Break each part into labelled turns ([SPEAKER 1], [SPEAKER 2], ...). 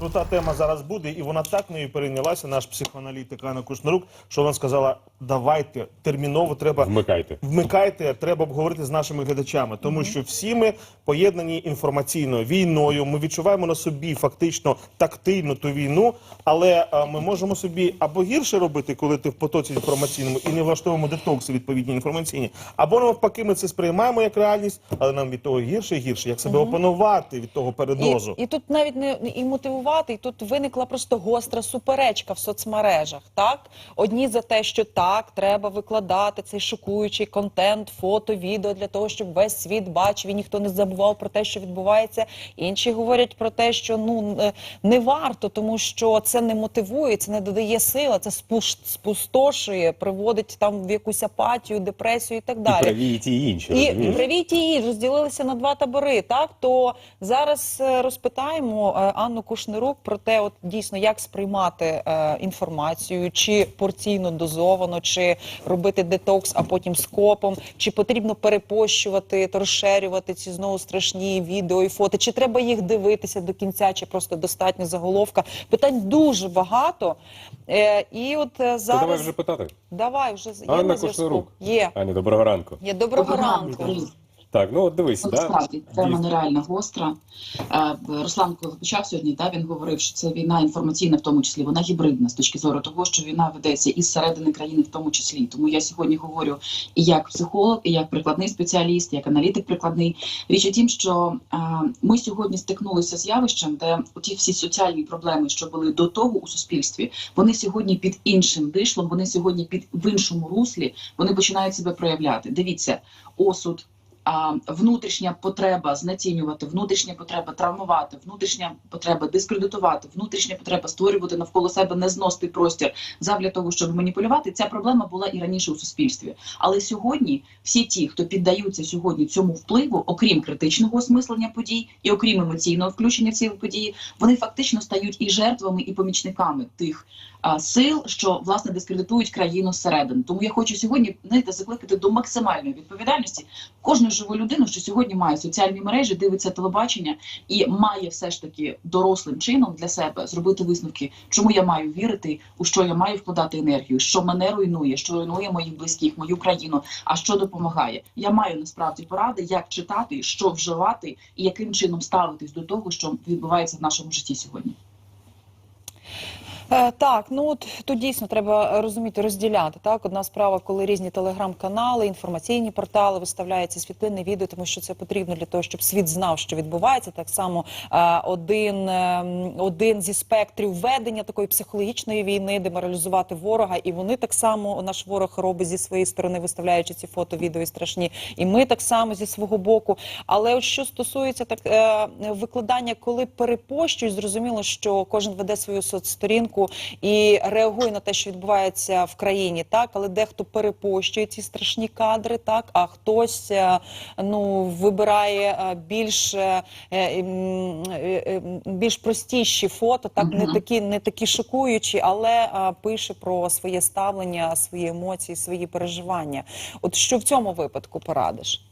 [SPEAKER 1] Крута тема зараз буде, і вона так нею перейнялася, наш психоаналітик Анна Кушнерук, що вона сказала: давайте терміново треба
[SPEAKER 2] Вмикайте.
[SPEAKER 1] вмикайте, треба обговорити з нашими глядачами, тому що всі ми поєднані інформаційно війною. Ми відчуваємо на собі фактично тактильно ту війну, але е, ми можемо собі або гірше робити, коли ти в потоці інформаційному і не влаштовуємо детокси відповідні інформаційні, або навпаки, ми це сприймаємо як реальність, але нам від того гірше і гірше. Як себе опанувати від того передозу?
[SPEAKER 3] І, і тут навіть не- і мотивувати, і тут виникла просто гостра суперечка в соцмережах. Так, одні за те, що так, треба викладати цей шокуючий контент, фото, відео для того, щоб весь світ бачив і ніхто не забував про те, що відбувається. Інші говорять про те, що ну е, не варто, тому що це не мотивує, це не додає сили, це спустошує, приводить там в якусь апатію, депресію і так
[SPEAKER 2] І
[SPEAKER 3] далі.
[SPEAKER 2] праві і ті інші.
[SPEAKER 3] І праві ті і розділилися на два табори. Так то зараз е, розпитаємо е, Анну Кушнирук про те, от дійсно як сприймати е, інформацію, чи порційно дозовано, чи робити детокс, а потім скопом, чи потрібно перепощувати, то розширювати ці знову страшні відео і фото, чи треба їх дивитися до кінця, чи просто достатньо заголовка. Питань дуже багато. Е, і от е,
[SPEAKER 2] То
[SPEAKER 3] зараз
[SPEAKER 2] давай вже питати.
[SPEAKER 3] давай вже з- є
[SPEAKER 2] Анна
[SPEAKER 3] на зв'язку.
[SPEAKER 2] Кушнирук.
[SPEAKER 3] Є.
[SPEAKER 2] Аня, доброго ранку.
[SPEAKER 3] Є доброго
[SPEAKER 4] Доброго
[SPEAKER 3] ранку.
[SPEAKER 2] Так, ну от дивись,
[SPEAKER 4] От
[SPEAKER 2] да?
[SPEAKER 4] справді тема нереально гостра. Е, Руслан, коли почав сьогодні, да, він говорив, що це війна інформаційна, в тому числі вона гібридна з точки зору того, що війна ведеться із середини країни, в тому числі. Тому я сьогодні говорю і як психолог, і як прикладний спеціаліст, як аналітик прикладний. Річ у тім, що е, ми сьогодні стикнулися з явищем, де ті всі соціальні проблеми, що були до того у суспільстві, вони сьогодні під іншим дишлом, вони сьогодні під в іншому руслі, вони починають себе проявляти. Дивіться, осуд внутрішня потреба знецінювати, внутрішня потреба травмувати, внутрішня потреба дискредитувати, внутрішня потреба створювати навколо себе незносний простір задля того, щоб маніпулювати. Ця проблема була і раніше у суспільстві. Але сьогодні всі ті, хто піддаються сьогодні цьому впливу, окрім критичного осмислення подій і окрім емоційного включення в події, вони фактично стають і жертвами, і помічниками тих сил, що власне дискредитують країну зсередини. Тому я хочу сьогодні знаєте, закликати до максимальної відповідальності живу людину, що сьогодні має соціальні мережі, дивиться телебачення і має все ж таки дорослим чином для себе зробити висновки, чому я маю вірити, у що я маю вкладати енергію, що мене руйнує, що руйнує моїх близьких, мою країну, а що допомагає. Я маю насправді поради, як читати, що вживати і яким чином ставитись до того, що відбувається в нашому житті сьогодні.
[SPEAKER 3] Е, Так, ну от тут дійсно треба розуміти, розділяти. Так, одна справа, коли різні телеграм-канали, інформаційні портали виставляють ці світлини, відео, тому що це потрібно для того, щоб світ знав, що відбувається. Так само е, один, е, один зі спектрів ведення такої психологічної війни, деморалізувати ворога, і вони так само наш ворог робить зі своєї сторони, виставляючи ці фото, відео і страшні, і ми так само зі свого боку. Але от що стосується так е, викладання, коли перепощують, зрозуміло, що кожен веде свою соцсторінку і реагує на те, що відбувається в країні, так? Але дехто перепощує ці страшні кадри, так? А хтось е, ну вибирає е, більш е, більш простіші фото, так? Не такі, не такі шокуючі, але пише про своє ставлення, свої емоції, свої переживання. От що в цьому випадку порадиш?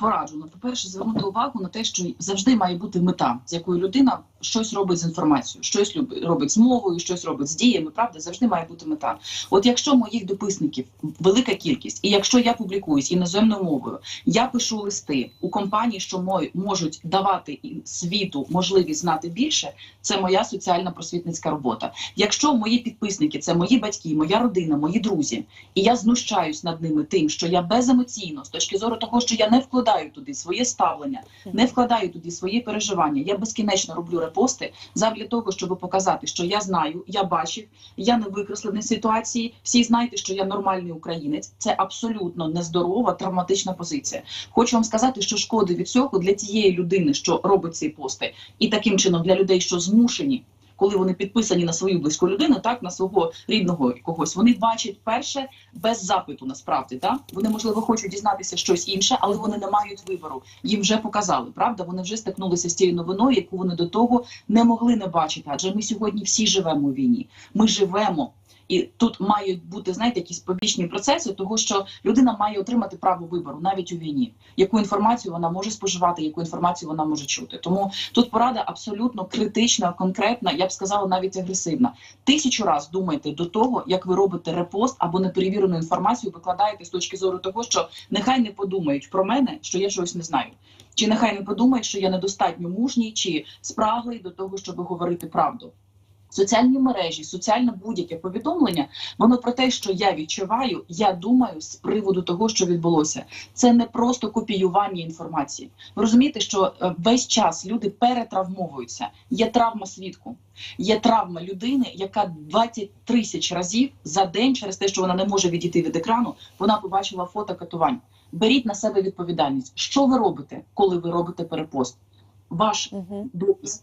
[SPEAKER 4] Пораджу. Ну, по-перше, звернути увагу на те, що завжди має бути мета, з якою людина щось робить з інформацією, щось робить з мовою, щось робить з діями. Правда, завжди має бути мета. От якщо моїх дописників велика кількість, і якщо я публікуюсь іноземною мовою, я пишу листи у компанії, що можуть давати світу можливість знати більше, це моя соціальна просвітницька робота. Якщо мої підписники це мої батьки, моя родина, мої друзі, і я знущаюсь над ними тим, що я беземоційно, з точки зору того, що я не вкладаю туди своє ставлення, не вкладаю туди свої переживання. Я безкінечно роблю репости задля того, щоб показати, що я знаю, я бачив, я не викреслений ситуації. Всі знаєте, що я нормальний українець. Це абсолютно нездорова, травматична позиція. Хочу вам сказати, що шкоди від цього для тієї людини, що робить ці пости, і таким чином для людей, що змушені коли вони підписані на свою близьку людину, так на свого рідного когось, вони бачать перше без запиту. Насправді, так вони можливо хочуть дізнатися щось інше, але вони не мають вибору. Їм вже показали, правда? Вони вже стикнулися з тією новиною, яку вони до того не могли не бачити. Адже ми сьогодні всі живемо у війні. Ми живемо. І тут мають бути знаєте якісь побічні процеси, того що людина має отримати право вибору навіть у війні, яку інформацію вона може споживати, яку інформацію вона може чути. Тому тут порада абсолютно критична, конкретна, я б сказала, навіть агресивна. Тисячу раз думайте до того, як ви робите репост або неперевірену інформацію, викладаєте з точки зору того, що нехай не подумають про мене, що я чогось не знаю. Чи нехай не подумають, що я недостатньо мужній чи спраглий до того, щоб говорити правду. Соціальні мережі, соціальне будь-яке повідомлення, воно про те, що я відчуваю, я думаю з приводу того, що відбулося. Це не просто копіювання інформації. Ви розумієте, що е, весь час люди перетравмовуються. Є травма свідку, є травма людини, яка 20 тисяч разів за день, через те, що вона не може відійти від екрану, вона побачила фото катувань. Беріть на себе відповідальність. Що ви робите, коли ви робите перепост? Ваш
[SPEAKER 3] Угу.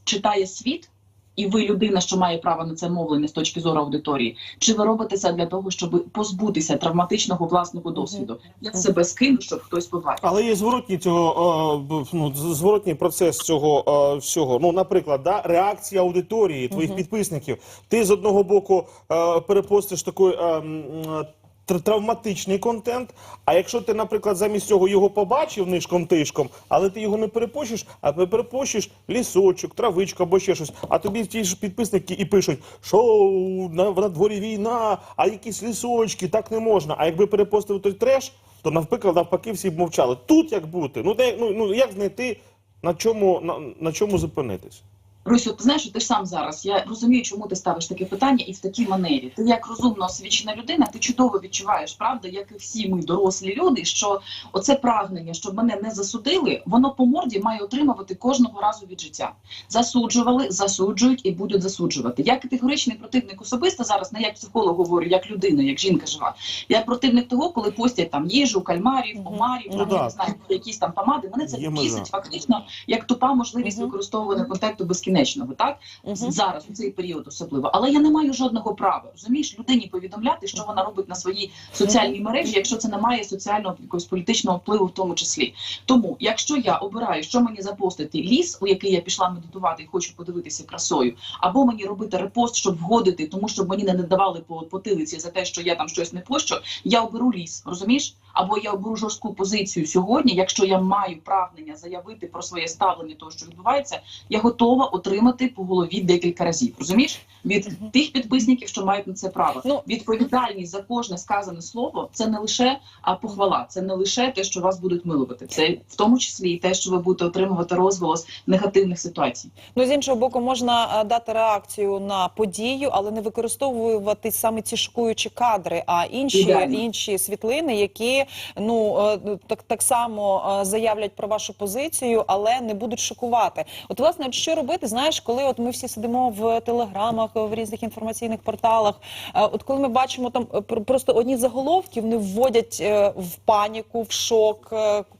[SPEAKER 4] читає світ, і ви людина, що має право на це мовлення з точки зору аудиторії, чи ви робите це для того, щоб позбутися травматичного власного досвіду? Я себе скину, щоб хтось побачив.
[SPEAKER 1] Але є зворотній цього е, ну, зворотній процес цього е, всього. Ну, наприклад, да, реакція аудиторії, твоїх підписників. Ти з одного боку е, перепостиш такий е, м, е, тр- травматичний контент. А якщо ти, наприклад, замість цього його побачив нишком тишком, але ти його не перепощиш, а ти перепощиш лісочок, травичку або ще щось. А тобі ті ж підписники і пишуть, що на, на дворі війна, а якісь лісочки, так не можна. А якби перепостив той треш, то навпаки, навпаки, всі б мовчали. Тут як бути? Ну де ну, ну як знайти на чому на, на чому зупинитись?
[SPEAKER 4] Русю, ти знаєш, ти ж сам зараз. Я розумію, чому ти ставиш таке питання і в такій манері. Ти як розумно освічена людина, ти чудово відчуваєш, правда, як і всі ми дорослі люди, що оце прагнення, щоб мене не засудили, воно по морді має отримувати кожного разу від життя. Засуджували, засуджують і будуть засуджувати. Я категоричний противник особисто зараз, не як психолог говорю, як людина, як жінка жива. Я противник того, коли постять там їжу, кальмарів, омарів,
[SPEAKER 1] Ну
[SPEAKER 4] там,
[SPEAKER 1] да.
[SPEAKER 4] я не знаю, якісь там помади. Мене це бісить фактично як тупа можливість
[SPEAKER 3] Мгм.
[SPEAKER 4] використовування контакту безкінечного, так
[SPEAKER 3] Угу.
[SPEAKER 4] зараз у цей період особливо. Але я не маю жодного права розумієш людині повідомляти, що вона робить на своїй соціальній мережі, якщо це не має соціального якогось політичного впливу, в тому числі. Тому, якщо я обираю, що мені запостити ліс, у який я пішла медитувати і хочу подивитися красою, або мені робити репост, щоб вгодити, тому щоб мені не надавали по потилиці за те, що я там щось не пощу, я оберу ліс, розумієш? Або я оберу жорстку позицію сьогодні, якщо я маю прагнення заявити про своє ставлення того, що відбувається, я готова отримати по голові декілька разів. Розумієш? Від тих підписників, що мають на це право.
[SPEAKER 3] Ну,
[SPEAKER 4] Відповідальність за кожне сказане слово це не лише а похвала, це не лише те, що вас будуть милувати. Це в тому числі і те, що ви будете отримувати розголос негативних ситуацій.
[SPEAKER 3] Ну, з іншого боку, можна е, дати реакцію на подію, але не використовувати саме ці шокуючі кадри, а інші,
[SPEAKER 4] Ідеально.
[SPEAKER 3] інші світлини, які ну е, так, так само е, заявлять про вашу позицію, але не будуть шокувати. От, власне, що робити, знаєш, коли от ми всі сидимо в телеграмах, в різних інформаційних порталах. е, От коли ми бачимо там просто одні заголовки, вони вводять в паніку, в шок,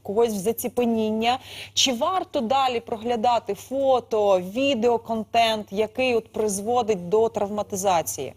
[SPEAKER 3] когось в заціпеніння. Чи варто далі проглядати фото, відеоконтент, який от призводить до травматизації?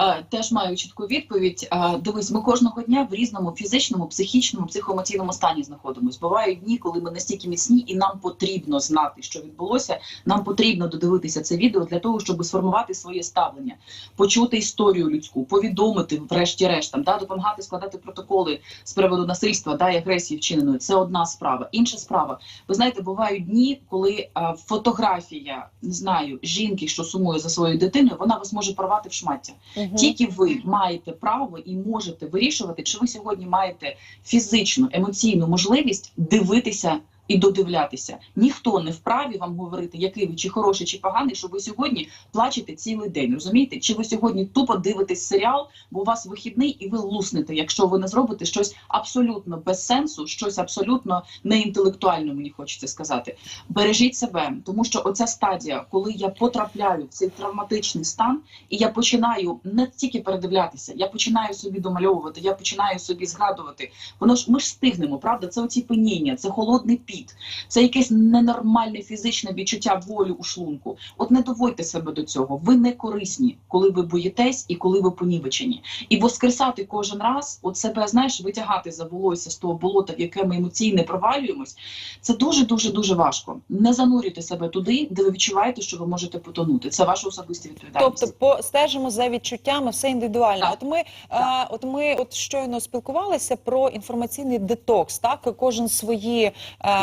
[SPEAKER 4] Е, Теж маю чітку відповідь. Е, Дивись, ми кожного дня в різному фізичному, психічному, психоемоційному стані знаходимось. Бувають дні, коли ми настільки міцні, і нам потрібно знати, що відбулося. Нам потрібно додивитися це відео для того, щоб сформувати своє ставлення, почути історію людську, повідомити, врешті-решт, там, да, допомагати складати протоколи з приводу насильства да, і агресії вчиненої. Це одна справа. Інша справа. Ви знаєте, бувають дні, коли е, фотографія не знаю жінки, що сумує за своєю дитиною, вона вас може порвати в шмаття. Тільки ви маєте право і можете вирішувати, чи ви сьогодні маєте фізичну емоційну можливість дивитися і додивлятися. Ніхто не вправі вам говорити, який ви чи хороший, чи поганий, що ви сьогодні плачете цілий день. Розумієте? Чи ви сьогодні тупо дивитесь серіал, бо у вас вихідний, і ви луснете, якщо ви не зробите щось абсолютно без сенсу, щось абсолютно неінтелектуально, мені хочеться сказати. Бережіть себе, тому що оця стадія, коли я потрапляю в цей травматичний стан, і я починаю не тільки передивлятися, я починаю собі домальовувати, я починаю собі згадувати. Воно ж ми ж стигнемо, правда? Це оці пеніння, це холодний піт. Піт, це якесь ненормальне фізичне відчуття болю у шлунку. От не доводьте себе до цього. Ви не корисні, коли ви боїтесь і коли ви понівечені. І воскресати кожен раз, от себе знаєш, витягати за волосся з того болота, в яке ми емоційно провалюємось. Це дуже дуже дуже важко. Не занурюйте себе туди, де ви відчуваєте, що ви можете потонути. Це ваша особиста відповідальність.
[SPEAKER 3] Тобто постежимо за відчуттями, все індивідуально.
[SPEAKER 4] Так.
[SPEAKER 3] От ми, е, от ми от щойно спілкувалися про інформаційний детокс. Так кожен свої, е,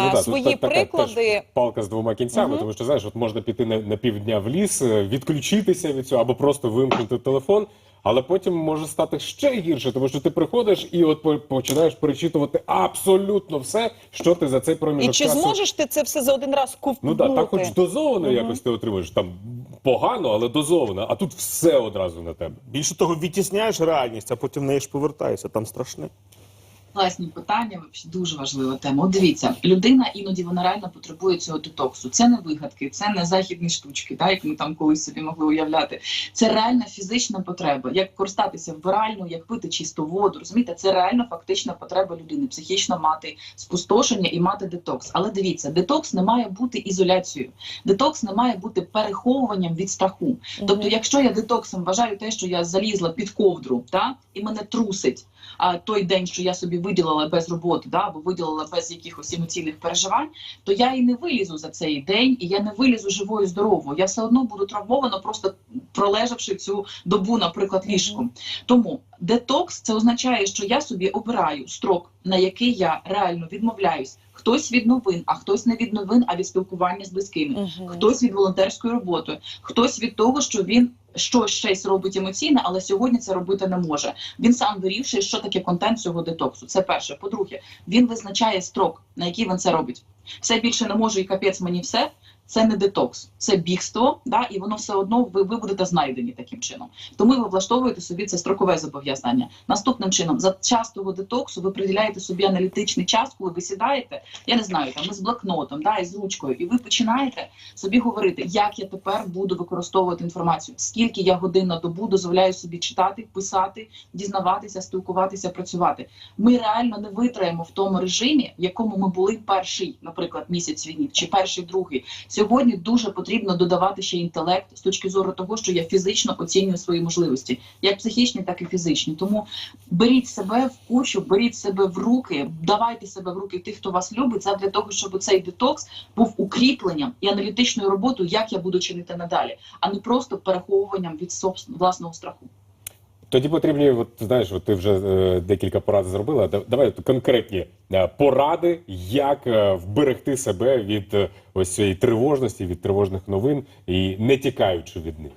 [SPEAKER 2] Ну, да, тут
[SPEAKER 3] свої
[SPEAKER 2] така
[SPEAKER 3] приклади.
[SPEAKER 2] теж Палка з двома кінцями,
[SPEAKER 3] Мгм.
[SPEAKER 2] тому що знаєш, от можна піти на, на півдня в ліс, е, відключитися від цього, або просто вимкнути телефон. Але потім може стати ще гірше, тому що ти приходиш і от починаєш перечитувати абсолютно все, що ти за цей
[SPEAKER 3] І чи
[SPEAKER 2] часу.
[SPEAKER 3] зможеш ти це все за один раз
[SPEAKER 2] Ну
[SPEAKER 3] ковтнути?
[SPEAKER 2] да, так хоч дозовано
[SPEAKER 3] Мгм.
[SPEAKER 2] якось ти отримуєш там погано, але дозовано, а тут все одразу на тебе.
[SPEAKER 1] Більше того, відтісняєш реальність, а потім в неї ж повертаєшся. Там страшне.
[SPEAKER 4] Класні питання, дуже важлива тема. От дивіться, людина іноді вона реально потребує цього детоксу. Це не вигадки, це не західні штучки, да, як ми там колись собі могли уявляти. Це реальна фізична потреба. Як користатися вбиральню, як пити чисту воду. Розумієте, це реально фактична потреба людини, психічно мати спустошення і мати детокс. Але дивіться, детокс не має бути ізоляцією. Детокс не має бути переховуванням від страху. Тобто, якщо я детоксом вважаю те, що я залізла під ковдру, та і мене трусить. А той день, що я собі виділила без роботи, да, або виділила без якихось емоційних переживань, то я і не вилізу за цей день, і я не вилізу живою здоровою. Я все одно буду травмована, просто пролежавши цю добу, наприклад, ліжком. Тому детокс це означає, що я собі обираю строк, на який я реально відмовляюсь. Хтось від новин, а хтось не від новин, а від спілкування з близькими
[SPEAKER 3] угу.
[SPEAKER 4] хтось від волонтерської роботи, хтось від того, що він щось щось робить емоційне, але сьогодні це робити не може. Він сам вирішує, що таке контент цього детоксу. Це перше. По-друге, він визначає строк, на який він це робить. Все більше не можу і капець мені все. Це не детокс, це бігство, да, і воно все одно ви, ви будете знайдені таким чином. Тому ви влаштовуєте собі це строкове зобов'язання. Наступним чином, за час того детоксу, ви приділяєте собі аналітичний час, коли ви сідаєте, я не знаю, там із блокнотом, да, із ручкою, і ви починаєте собі говорити, як я тепер буду використовувати інформацію, скільки я годин на добу дозволяю собі читати, писати, дізнаватися, спілкуватися, працювати. Ми реально не витраємо в тому режимі, в якому ми були перший, наприклад, місяць війни, чи перший, другий. Сьогодні дуже потрібно додавати ще інтелект з точки зору того, що я фізично оцінюю свої можливості, як психічні, так і фізичні. Тому беріть себе в кучу, беріть себе в руки, давайте себе в руки тих, хто вас любить, для того, щоб цей детокс був укріпленням і аналітичною роботою, як я буду чинити надалі, а не просто переховуванням від власного страху.
[SPEAKER 2] Тоді потрібні, от знаєш, от ти вже е, декілька порад зробила. Да- Давай от конкретні е, поради, як е, вберегти себе від е, ось цієї тривожності, від тривожних новин і не тікаючи від них.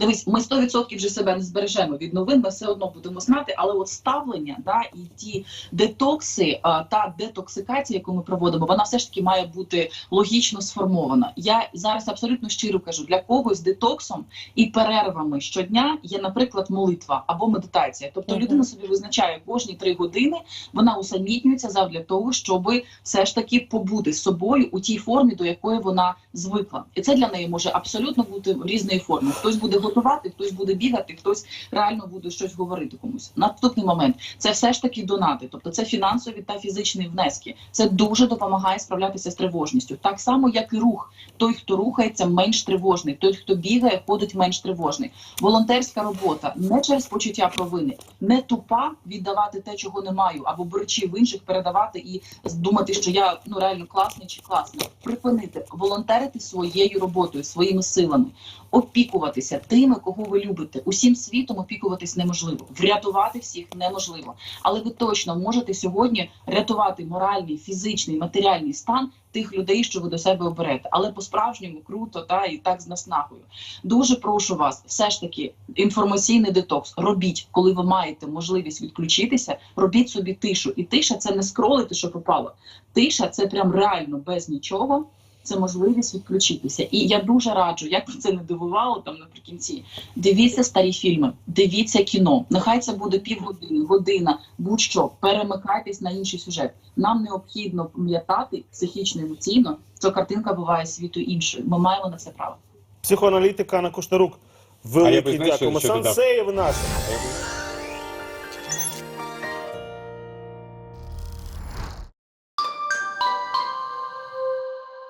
[SPEAKER 4] Дивись, ми 100% вже себе не збережемо від новин, ми все одно будемо знати, але от ставлення, да, і ті детокси, а, та детоксикація, яку ми проводимо, вона все ж таки має бути логічно сформована. Я зараз абсолютно щиро кажу, для когось детоксом і перервами щодня є, наприклад, молитва або медитація. Тобто людина собі визначає кожні три години, вона усамітнюється завдяки того, щоб все ж таки побути з собою у тій формі, до якої вона звикла. І це для неї може абсолютно бути в різної форми. Хтось буде готувати, хтось буде бігати, хтось реально буде щось говорити комусь. Наступний момент це все ж таки донати, тобто це фінансові та фізичні внески. Це дуже допомагає справлятися з тривожністю. Так само, як і рух. Той, хто рухається, менш тривожний. Той, хто бігає, ходить менш тривожний. Волонтерська робота не через почуття провини, не тупа віддавати те, чого не маю, або беручи в інших передавати і думати, що я ну реально класний чи класний. Припинити волонтерити своєю роботою, своїми силами, опікуватися тими, кого ви любите. Усім світом опікуватись неможливо, врятувати всіх неможливо. Але ви точно можете сьогодні рятувати моральний, фізичний, матеріальний стан тих людей, що ви до себе оберете. Але по-справжньому круто та і так з наснагою. Дуже прошу вас, все ж таки, інформаційний детокс робіть, коли ви маєте можливість відключитися. Робіть собі тишу, і тиша це не скролити, що попало. Тиша це прям реально без нічого. Це можливість відключитися. І я дуже раджу, як би це не дивувало там наприкінці. Дивіться старі фільми, дивіться кіно. Нехай це буде півгодини, година, будь-що. Перемикайтесь на інший сюжет. Нам необхідно пам'ятати психічно емоційно, що картинка буває світу іншою. Ми маємо на це право.
[SPEAKER 1] Психоаналітика Анна Кошторук.
[SPEAKER 2] А я
[SPEAKER 1] Великий дякуємо. Сансеєв
[SPEAKER 2] я